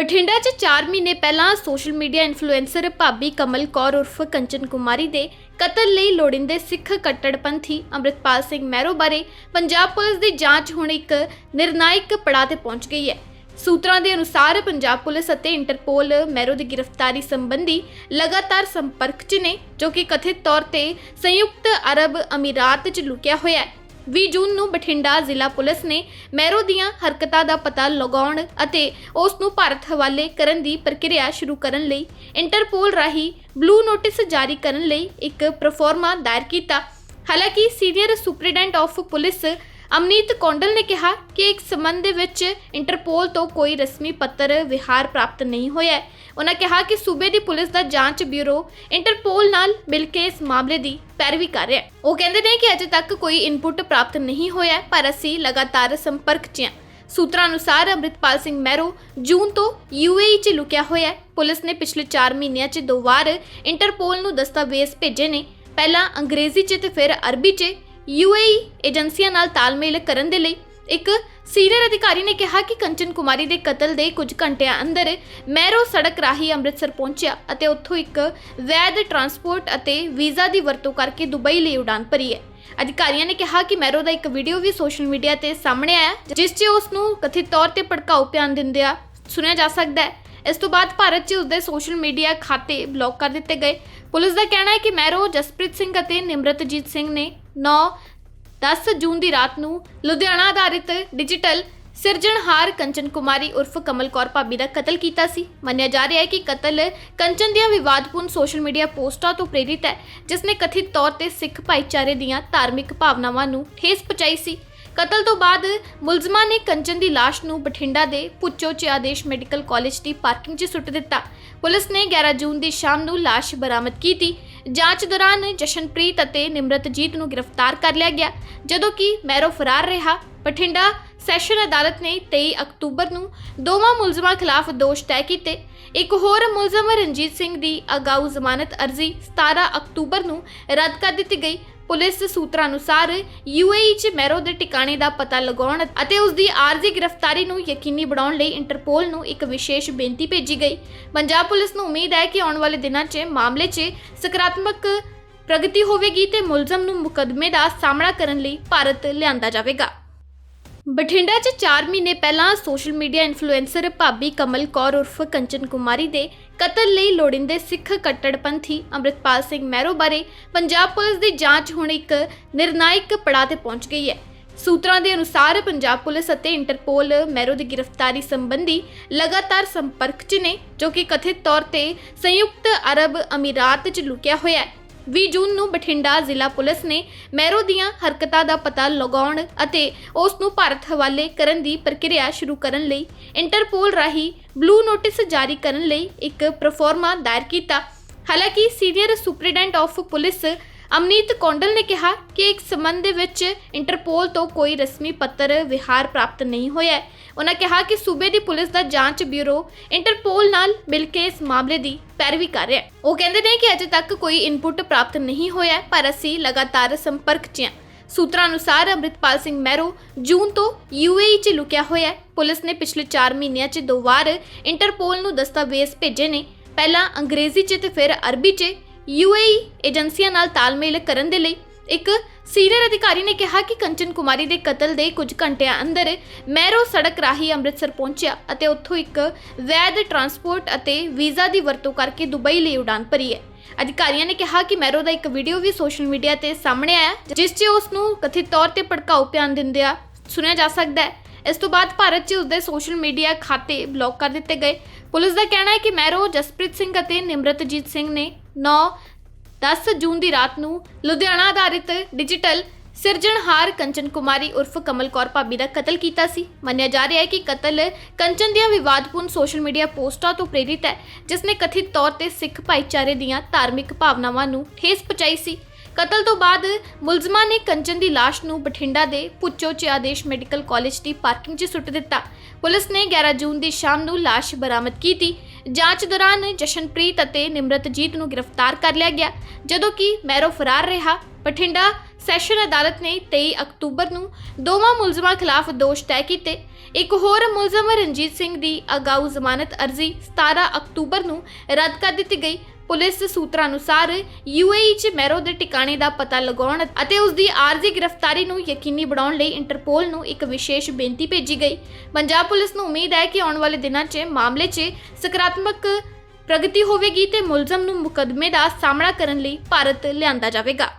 ਬਠਿੰਡਾ 'ਚ 4 ਮਹੀਨੇ ਪਹਿਲਾਂ ਸੋਸ਼ਲ ਮੀਡੀਆ ਇਨਫਲੂਐਂਸਰ ਭਾਬੀ ਕਮਲ ਕੌਰ ਉਰਫ ਕੰਚਨ ਕੁਮਾਰੀ ਦੇ ਕਤਲ ਲਈ ਲੋੜਿੰਦੇ ਸਿੱਖ ਕੱਟੜਪੰਥੀ ਅੰਮ੍ਰਿਤਪਾਲ ਸਿੰਘ ਮਹਿਰੋ ਬਾਰੇ ਪੰਜਾਬ ਪੁਲਿਸ ਦੀ ਜਾਂਚ ਹੁਣ ਇੱਕ ਨਿਰਣਾਇਕ ਪੜਾਅ ਤੇ ਪਹੁੰਚ ਗਈ ਹੈ। ਸੂਤਰਾਂ ਦੇ ਅਨੁਸਾਰ ਪੰਜਾਬ ਪੁਲਿਸ ਅਤੇ ਇੰਟਰਪੋਲ ਮੈਰੋ ਦੀ ਗ੍ਰਿਫਤਾਰੀ ਸੰਬੰਧੀ ਲਗਾਤਾਰ ਸੰਪਰਕ 'ਚ ਨੇ, ਜੋ ਕਿ ਕਥਿਤ ਤੌਰ ਤੇ ਸੰਯੁਕਤ ਅਰਬ ਅਮੀਰਾਤ 'ਚ ਲੁਕਿਆ ਹੋਇਆ ਹੈ। 20 ਜੂਨ ਨੂੰ ਬਠਿੰਡਾ ਜ਼ਿਲ੍ਹਾ ਪੁਲਿਸ ਨੇ ਮੈਰੋ ਦੀਆਂ ਹਰਕਤਾਂ ਦਾ ਪਤਾ ਲਗਾਉਣ ਅਤੇ ਉਸ ਨੂੰ ਭਾਰਤ ਹਵਾਲੇ ਕਰਨ ਦੀ ਪ੍ਰਕਿਰਿਆ ਸ਼ੁਰੂ ਕਰਨ ਲਈ ਇੰਟਰਪੋਲ ਰਾਹੀਂ ਬਲੂ ਨੋਟਿਸ ਜਾਰੀ ਕਰਨ ਲਈ ਇੱਕ ਪ੍ਰੋਫਾਰਮਾ ਦਾਇਰ ਕੀਤਾ। ਹਾਲਾਂਕਿ senior superintendent of police Amneet Kondal ਨੇ ਕਿਹਾ ਕਿ ਇੱਕ ਸੰਬੰਧ ਦੇ ਵਿੱਚ ਇੰਟਰਪੋਲ ਤੋਂ ਕੋਈ ਰਸਮੀ ਪੱਤਰ ਵਿਹਾਰ ਪ੍ਰਾਪਤ ਨਹੀਂ ਹੋਇਆ ਹੈ। ਉਹਨਾਂ ਕਿਹਾ ਕਿ ਸੂਬੇ ਦੀ ਪੁਲਿਸ ਦਾ ਜਾਂਚ ਬਿਊਰੋ ਇੰਟਰਪੋਲ ਨਾਲ ਮਿਲ ਕੇ ਇਸ ਮਾਮਲੇ ਦੀ ਪੈਰਵੀ ਕਰ ਰਿਹਾ ਹੈ। ਉਹ ਕਹਿੰਦੇ ਨੇ ਕਿ ਅਜੇ ਤੱਕ ਕੋਈ ਇਨਪੁਟ ਪ੍ਰਾਪਤ ਨਹੀਂ ਹੋਇਆ ਪਰ ਅਸੀਂ ਲਗਾਤਾਰ ਸੰਪਰਕ 'ਚ ਹਾਂ। ਸੂਤਰਾਂ ਅਨੁਸਾਰ ਅੰਮ੍ਰਿਤਪਾਲ ਸਿੰਘ ਮਹਿਰੋ ਜੂਨ ਤੋਂ ਯੂਏਈ 'ਚ ਲੁਕਿਆ ਹੋਇਆ ਹੈ। ਪੁਲਿਸ ਨੇ ਪਿਛਲੇ 4 ਮਹੀਨਿਆਂ 'ਚ ਦੋ ਵਾਰ ਇੰਟਰਪੋਲ ਨੂੰ ਦਸਤਾਵੇਜ਼ ਭੇਜੇ ਨੇ। ਪਹਿਲਾਂ ਅੰਗਰੇਜ਼ੀ 'ਚ ਤੇ ਫਿਰ ਅਰਬੀ 'ਚ। ਯੂਏਈ ਏਜੰਸੀਆਂ ਨਾਲ ਤਾਲਮੇਲ ਕਰਨ ਦੇ ਲਈ ਇੱਕ ਸੀਨੀਅਰ ਅਧਿਕਾਰੀ ਨੇ ਕਿਹਾ ਕਿ ਕੰਚਨ ਕੁਮਾਰੀ ਦੇ ਕਤਲ ਦੇ ਕੁਝ ਘੰਟਿਆਂ ਅੰਦਰ ਮੈਰੋ ਸੜਕ ਰਾਹੀਂ ਅੰਮ੍ਰਿਤਸਰ ਪਹੁੰਚਿਆ ਅਤੇ ਉੱਥੋਂ ਇੱਕ ਵੈਧ ਟਰਾਂਸਪੋਰਟ ਅਤੇ ਵੀਜ਼ਾ ਦੀ ਵਰਤੋਂ ਕਰਕੇ ਦੁਬਈ ਲਈ ਉਡਾਨ ਭਰੀ ਹੈ। ਅਧਿਕਾਰੀਆਂ ਨੇ ਕਿਹਾ ਕਿ ਮੈਰੋ ਦਾ ਇੱਕ ਵੀਡੀਓ ਵੀ ਸੋਸ਼ਲ ਮੀਡੀਆ ਤੇ ਸਾਹਮਣੇ ਆਇਆ, ਜਿਸ 'ਚ ਉਸ ਨੂੰ ਕਥਿਤ ਤੌਰ ਤੇ ਭੜਕਾਊ ਬਿਆਨ ਦਿੰਦਿਆਂ ਸੁਣਿਆ ਜਾ ਸਕਦਾ ਹੈ। ਇਸ ਤੋਂ ਬਾਅਦ ਭਾਰਤ 'ਚ ਉਸਦੇ ਸੋਸ਼ਲ ਮੀਡੀਆ ਖਾਤੇ ਬਲੌਕ ਕਰ ਦਿੱਤੇ ਗਏ। ਪੁਲਿਸ ਦਾ ਕਹਿਣਾ ਹੈ ਕਿ ਮੈਰੋ ਜਸਪ੍ਰੀਤ ਸਿੰਘ ਅਤੇ ਨਿਮਰਤਜੀਤ ਸਿੰਘ ਨੇ 9 10 ਜੂਨ ਦੀ ਰਾਤ ਨੂੰ ਲੁਧਿਆਣਾ ਆਧਾਰਿਤ ਡਿਜੀਟਲ ਸਿਰਜਣਹਾਰ ਕੰਚਨ ਕੁਮਾਰੀ ਉਰਫ ਕਮਲ ਕੌਰ ਭਾਬੀ ਦਾ ਕਤਲ ਕੀਤਾ ਸੀ। ਮੰਨਿਆ ਜਾ ਰਿਹਾ ਹੈ ਕਿ ਕਤਲ ਕੰਚਨ ਦੀਆਂ ਵਿਵਾਦਪੂਰਨ ਸੋਸ਼ਲ ਮੀਡੀਆ ਪੋਸਟਾਂ ਤੋਂ ਪ੍ਰੇਰਿਤ ਹੈ, ਜਿਸ ਨੇ ਕਥਿਤ ਤੌਰ ਤੇ ਸਿੱਖ ਭਾਈਚਾਰੇ ਦੀਆਂ ਧਾਰਮਿਕ ਭਾਵਨਾਵਾਂ ਨੂੰ ਠੇਸ ਪਹੁੰਚਾਈ ਸੀ। ਕਤਲ ਤੋਂ ਬਾਅਦ ਮੁਲਜ਼ਮਾਂ ਨੇ ਕੰਚਨ ਦੀ ਲਾਸ਼ ਨੂੰ ਬਠਿੰਡਾ ਦੇ ਪੁੱਚੋ ਚ ਆਦੇਸ਼ ਮੈਡੀਕਲ ਕਾਲਜ ਦੀ ਪਾਰਕਿੰਗ 'ਚ ਸੁੱਟ ਦਿੱਤਾ। ਪੁਲਿਸ ਨੇ 11 ਜੂਨ ਦੀ ਸ਼ਾਮ ਨੂੰ ਲਾਸ਼ ਬਰਾਮਦ ਕੀਤੀ। ਜਾਂਚ ਦੌਰਾਨ ਜਸ਼ਨਪ੍ਰੀਤ ਅਤੇ ਨਿਮਰਤਜੀਤ ਨੂੰ ਗ੍ਰਿਫਤਾਰ ਕਰ ਲਿਆ ਗਿਆ। ਜਦੋਂ ਕਿ ਮੈਰੋ ਫਰਾਰ ਰਿਹਾ ਬਠਿੰਡਾ ਸੈਸ਼ਨ ਅਦਾਲਤ ਨੇ 23 ਅਕਤੂਬਰ ਨੂੰ ਦੋਵਾਂ ਮੁਲਜ਼ਮਾਂ ਖਿਲਾਫ ਦੋਸ਼ ਤੈਅ ਕੀਤੇ। ਇੱਕ ਹੋਰ ਮੁਲਜ਼ਮ ਰਣਜੀਤ ਸਿੰਘ ਦੀ ਅਗਾਊ ਜ਼ਮਾਨਤ ਅਰਜ਼ੀ 17 ਅਕਤੂਬਰ ਨੂੰ ਰੱਦ ਕਰ ਦਿੱਤੀ ਗਈ। ਪੁਲਿਸ ਸੂਤਰਾਂ ਅਨੁਸਾਰ ਯੂਏਈ 'ਚ ਮੈਰੋ ਦੇ ਟਿਕਾਣੇ ਦਾ ਪਤਾ ਲਗਾਉਣ ਅਤੇ ਉਸ ਦੀ ਆਰਜ਼ੀ ਗ੍ਰਿਫਤਾਰੀ ਨੂੰ ਯਕੀਨੀ ਬਣਾਉਣ ਲਈ ਇੰਟਰਪੋਲ ਨੂੰ ਇੱਕ ਵਿਸ਼ੇਸ਼ ਬੇਨਤੀ ਭੇਜੀ ਗਈ। ਪੰਜਾਬ ਪੁਲਿਸ ਨੂੰ ਉਮੀਦ ਹੈ ਕਿ ਆਉਣ ਵਾਲੇ ਦਿਨਾਂ 'ਚ ਮਾਮਲੇ 'ਚ ਸਕਾਰਾਤਮਕ ਪ੍ਰਗਤੀ ਹੋਵੇਗੀ ਤੇ ਮੁਲਜ਼ਮ ਨੂੰ ਮੁਕੱਦਮੇ ਦਾ ਸਾਹਮਣਾ ਕਰਨ ਲਈ ਭਾਰਤ ਲਿਆਂਦਾ ਜਾਵੇਗਾ। ਬਠਿੰਡਾ 'ਚ 4 ਮਹੀਨੇ ਪਹਿਲਾਂ ਸੋਸ਼ਲ ਮੀਡੀਆ ਇਨਫਲੂਐਂਸਰ ਭਾਬੀ ਕਮਲ ਕੌਰ ਉਰਫ ਕੰਚਨ ਕੁਮਾਰੀ ਦੇ ਕਤਲ ਲਈ ਲੋੜਿੰਦੇ ਸਿੱਖ ਕੱਟੜਪੰਥੀ ਅੰਮ੍ਰਿਤਪਾਲ ਸਿੰਘ ਮਹਿਰੋ ਬਾਰੇ ਪੰਜਾਬ ਪੁਲਿਸ ਦੀ ਜਾਂਚ ਹੁਣ ਇੱਕ ਨਿਰਣਾਇਕ ਪੜਾਅ ਤੇ ਪਹੁੰਚ ਗਈ ਹੈ। ਸੂਤਰਾਂ ਦੇ ਅਨੁਸਾਰ ਪੰਜਾਬ ਪੁਲਿਸ ਅਤੇ ਇੰਟਰਪੋਲ ਮੈਰੋ ਦੀ ਗ੍ਰਿਫਤਾਰੀ ਸੰਬੰਧੀ ਲਗਾਤਾਰ ਸੰਪਰਕ 'ਚ ਨੇ, ਜੋ ਕਿ ਕਥਿਤ ਤੌਰ ਤੇ ਸੰਯੁਕਤ ਅਰਬ ਅਮੀਰਾਤ 'ਚ ਲੁਕਿਆ ਹੋਇਆ ਹੈ। 20 ਜੂਨ ਨੂੰ ਬਠਿੰਡਾ ਜ਼ਿਲ੍ਹਾ ਪੁਲਿਸ ਨੇ ਮੈਰੋ ਦੀਆਂ ਹਰਕਤਾਂ ਦਾ ਪਤਾ ਲਗਾਉਣ ਅਤੇ ਉਸ ਨੂੰ ਭਾਰਤ ਹਵਾਲੇ ਕਰਨ ਦੀ ਪ੍ਰਕਿਰਿਆ ਸ਼ੁਰੂ ਕਰਨ ਲਈ ਇੰਟਰਪੋਲ ਰਾਹੀਂ ਬਲੂ ਨੋਟਿਸ ਜਾਰੀ ਕਰਨ ਲਈ ਇੱਕ ਪ੍ਰੋਫਾਰਮਾ ਦਾਇਰ ਕੀਤਾ। ਹਾਲਾਂਕਿ senior superintendent of police Amneet Kondal ਨੇ ਕਿਹਾ ਕਿ ਇੱਕ ਸੰਬੰਧ ਦੇ ਵਿੱਚ ਇੰਟਰਪੋਲ ਤੋਂ ਕੋਈ ਰਸਮੀ ਪੱਤਰ ਵਿਹਾਰ ਪ੍ਰਾਪਤ ਨਹੀਂ ਹੋਇਆ ਹੈ। ਉਹਨਾਂ ਕਿਹਾ ਕਿ ਸੂਬੇ ਦੀ ਪੁਲਿਸ ਦਾ ਜਾਂਚ ਬਿਊਰੋ ਇੰਟਰਪੋਲ ਨਾਲ ਮਿਲ ਕੇ ਇਸ ਮਾਮਲੇ ਦੀ ਪੈਰਵੀ ਕਰ ਰਿਹਾ ਹੈ। ਉਹ ਕਹਿੰਦੇ ਨੇ ਕਿ ਅਜੇ ਤੱਕ ਕੋਈ ਇਨਪੁਟ ਪ੍ਰਾਪਤ ਨਹੀਂ ਹੋਇਆ ਪਰ ਅਸੀਂ ਲਗਾਤਾਰ ਸੰਪਰਕ 'ਚ ਹਾਂ। ਸੂਤਰਾਂ ਅਨੁਸਾਰ ਅੰਮ੍ਰਿਤਪਾਲ ਸਿੰਘ ਮਹਿਰੋ ਜੂਨ ਤੋਂ ਯੂਏਈ 'ਚ ਲੁਕਿਆ ਹੋਇਆ ਹੈ। ਪੁਲਿਸ ਨੇ ਪਿਛਲੇ 4 ਮਹੀਨਿਆਂ 'ਚ ਦੋ ਵਾਰ ਇੰਟਰਪੋਲ ਨੂੰ ਦਸਤਾਵੇਜ਼ ਭੇਜੇ ਨੇ। ਪਹਿਲਾਂ ਅੰਗਰੇਜ਼ੀ 'ਚ ਤੇ ਫਿਰ ਅਰਬੀ 'ਚ। ਯੂਏਈ ਏਜੰਸੀਆਂ ਨਾਲ ਤਾਲਮੇਲ ਕਰਨ ਦੇ ਲਈ ਇੱਕ ਸੀਨੀਅਰ ਅਧਿਕਾਰੀ ਨੇ ਕਿਹਾ ਕਿ ਕੰਚਨ ਕੁਮਾਰੀ ਦੇ ਕਤਲ ਦੇ ਕੁਝ ਘੰਟਿਆਂ ਅੰਦਰ ਮੈਰੋ ਸੜਕ ਰਾਹੀਂ ਅੰਮ੍ਰਿਤਸਰ ਪਹੁੰਚਿਆ ਅਤੇ ਉੱਥੋਂ ਇੱਕ ਵੈਧ ਟਰਾਂਸਪੋਰਟ ਅਤੇ ਵੀਜ਼ਾ ਦੀ ਵਰਤੋਂ ਕਰਕੇ ਦੁਬਈ ਲਈ ਉਡਾਨ ਭਰੀ ਹੈ। ਅਧਿਕਾਰੀਆਂ ਨੇ ਕਿਹਾ ਕਿ ਮੈਰੋ ਦਾ ਇੱਕ ਵੀਡੀਓ ਵੀ ਸੋਸ਼ਲ ਮੀਡੀਆ ਤੇ ਸਾਹਮਣੇ ਆਇਆ, ਜਿਸ 'ਚ ਉਸ ਨੂੰ ਕਥਿਤ ਤੌਰ ਤੇ ਭੜਕਾਊ ਬਿਆਨ ਦਿੰਦਿਆਂ ਸੁਣਿਆ ਜਾ ਸਕਦਾ ਹੈ। ਇਸ ਤੋਂ ਬਾਅਦ ਭਾਰਤ 'ਚ ਉਸਦੇ ਸੋਸ਼ਲ ਮੀਡੀਆ ਖਾਤੇ ਬਲੌਕ ਕਰ ਦਿੱਤੇ ਗਏ। ਪੁਲਿਸ ਦਾ ਕਹਿਣਾ ਹੈ ਕਿ ਮੈਰੋ ਜਸਪ੍ਰੀਤ ਸਿੰਘ ਅਤੇ ਨਿਮਰਤਜੀਤ ਸਿੰਘ ਨੇ 9 10 ਜੂਨ ਦੀ ਰਾਤ ਨੂੰ ਲੁਧਿਆਣਾ ਆਧਾਰਿਤ ਡਿਜੀਟਲ ਸਿਰਜਣਹਾਰ ਕੰਚਨ ਕੁਮਾਰੀ ਉਰਫ ਕਮਲ ਕੌਰ ਭਾਬੀ ਦਾ ਕਤਲ ਕੀਤਾ ਸੀ। ਮੰਨਿਆ ਜਾ ਰਿਹਾ ਹੈ ਕਿ ਕਤਲ ਕੰਚਨ ਦੀਆਂ ਵਿਵਾਦਪੂਰਨ ਸੋਸ਼ਲ ਮੀਡੀਆ ਪੋਸਟਾਂ ਤੋਂ ਪ੍ਰੇਰਿਤ ਹੈ, ਜਿਸ ਨੇ ਕਥਿਤ ਤੌਰ ਤੇ ਸਿੱਖ ਭਾਈਚਾਰੇ ਦੀਆਂ ਧਾਰਮਿਕ ਭਾਵਨਾਵਾਂ ਨੂੰ ਠੇਸ ਪਹੁੰਚਾਈ ਸੀ। ਕਤਲ ਤੋਂ ਬਾਅਦ ਮੁਲਜ਼ਮਾਂ ਨੇ ਕੰਚਨ ਦੀ ਲਾਸ਼ ਨੂੰ ਬਠਿੰਡਾ ਦੇ ਪੁੱਚੋ ਚ ਆਦੇਸ਼ ਮੈਡੀਕਲ ਕਾਲਜ ਦੀ ਪਾਰਕਿੰਗ 'ਚ ਸੁੱਟ ਦਿੱਤਾ। ਪੁਲਿਸ ਨੇ 11 ਜੂਨ ਦੀ ਸ਼ਾਮ ਨੂੰ ਲਾਸ਼ ਬਰਾਮਦ ਕੀਤੀ। ਜਾਂਚ ਦੌਰਾਨ ਜਸ਼ਨਪ੍ਰੀਤ ਅਤੇ ਨਿਮਰਤਜੀਤ ਨੂੰ ਗ੍ਰਿਫਤਾਰ ਕਰ ਲਿਆ ਗਿਆ। ਜਦੋਂ ਕਿ ਮੈਰੋ ਫਰਾਰ ਰਿਹਾ। ਬਠਿੰਡਾ ਸੈਸ਼ਨ ਅਦਾਲਤ ਨੇ 23 ਅਕਤੂਬਰ ਨੂੰ ਦੋਵਾਂ ਮੁਲਜ਼ਮਾਂ ਖਿਲਾਫ ਦੋਸ਼ ਤੈਅ ਕੀਤੇ। ਇੱਕ ਹੋਰ ਮੁਲਜ਼ਮ ਰਣਜੀਤ ਸਿੰਘ ਦੀ ਅਗਾਊ ਜ਼ਮਾਨਤ ਅਰਜ਼ੀ 17 ਅਕਤੂਬਰ ਨੂੰ ਰੱਦ ਕਰ ਦਿੱਤੀ ਗਈ। ਪੁਲਿਸ ਸੂਤਰਾਂ ਅਨੁਸਾਰ ਯੂਏਈ 'ਚ ਮੈਰੋ ਦੇ ਟਿਕਾਣੇ ਦਾ ਪਤਾ ਲਗਾਉਣ ਅਤੇ ਉਸ ਦੀ ਆਰਜ਼ੀ ਗ੍ਰਿਫਤਾਰੀ ਨੂੰ ਯਕੀਨੀ ਬਣਾਉਣ ਲਈ ਇੰਟਰਪੋਲ ਨੂੰ ਇੱਕ ਵਿਸ਼ੇਸ਼ ਬੇਨਤੀ ਭੇਜੀ ਗਈ। ਪੰਜਾਬ ਪੁਲਿਸ ਨੂੰ ਉਮੀਦ ਹੈ ਕਿ ਆਉਣ ਵਾਲੇ ਦਿਨਾਂ 'ਚ ਮਾਮਲੇ 'ਚ ਸਕਾਰਾਤਮਕ ਪ੍ਰਗਤੀ ਹੋਵੇਗੀ ਤੇ ਮੁਲਜ਼ਮ ਨੂੰ ਮੁਕੱਦਮੇ ਦਾ ਸਾਹਮਣਾ ਕਰਨ ਲਈ ਭਾਰਤ ਲਿਆਂਦਾ ਜਾਵੇਗਾ।